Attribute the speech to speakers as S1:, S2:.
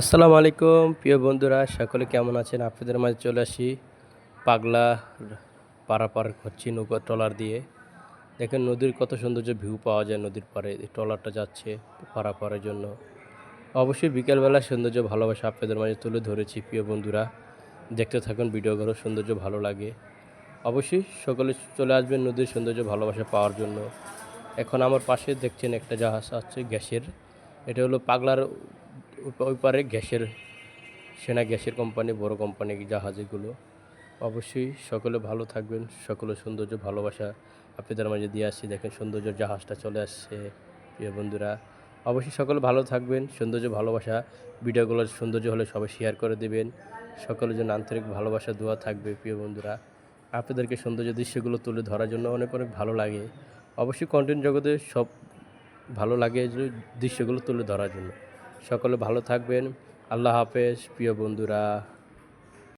S1: আসসালামু আলাইকুম, প্রিয় বন্ধুরা, সকলে কেমন আছেন? আপনাদের মাঝে চলে আসি পাগলা পারাপার করছি নৌকা ট্রলার দিয়ে। দেখেন নদীর কত সৌন্দর্য, ভিউ পাওয়া যায় নদীর এই ট্রলারটা যাচ্ছে পারাপারের জন্য। অবশ্যই বিকেলবেলা সৌন্দর্য, ভালোবাসা আপনাদের মাঝে তুলে ধরেছি, প্রিয় বন্ধুরা। দেখতে থাকুন ভিডিওগুলো, সৌন্দর্য ভালো লাগে। অবশ্যই সকলে চলে আসবেন নদীর সৌন্দর্য, ভালোবাসা পাওয়ার জন্য। এখন আমার পাশে দেখছেন একটা জাহাজ আছে গ্যাসের। এটা হলো পাগলার ওই- পারে গ্যাসের সেনা, গ্যাসের কোম্পানি, বড় কোম্পানি জাহাজগুলো অবশ্যই সকলে ভালো থাকবেন, সকলে সৌন্দর্য, ভালোবাসা আপনাদের মাঝে দিয়ে আসছি। দেখেন সৌন্দর্য জাহাজটা চলে আসছে, প্রিয় বন্ধুরা। অবশ্যই সকলে ভালো থাকবেন, সৌন্দর্য, ভালোবাসা। ভিডিওগুলো সৌন্দর্য হলে সবাই শেয়ার করে দেবেন। সকলের জন্য আন্তরিক ভালোবাসা, দোয়া থাকবে, প্রিয় বন্ধুরা। আপনাদেরকে সৌন্দর্য দৃশ্যগুলো তুলে ধরার জন্য অনেক অনেক ভালো লাগে। অবশ্যই কন্টেন্ট জগতে সব ভালো লাগে দৃশ্যগুলো তুলে ধরার জন্য। সকলে ভালো থাকবেন। আল্লাহ হাফেজ প্রিয় বন্ধুরা।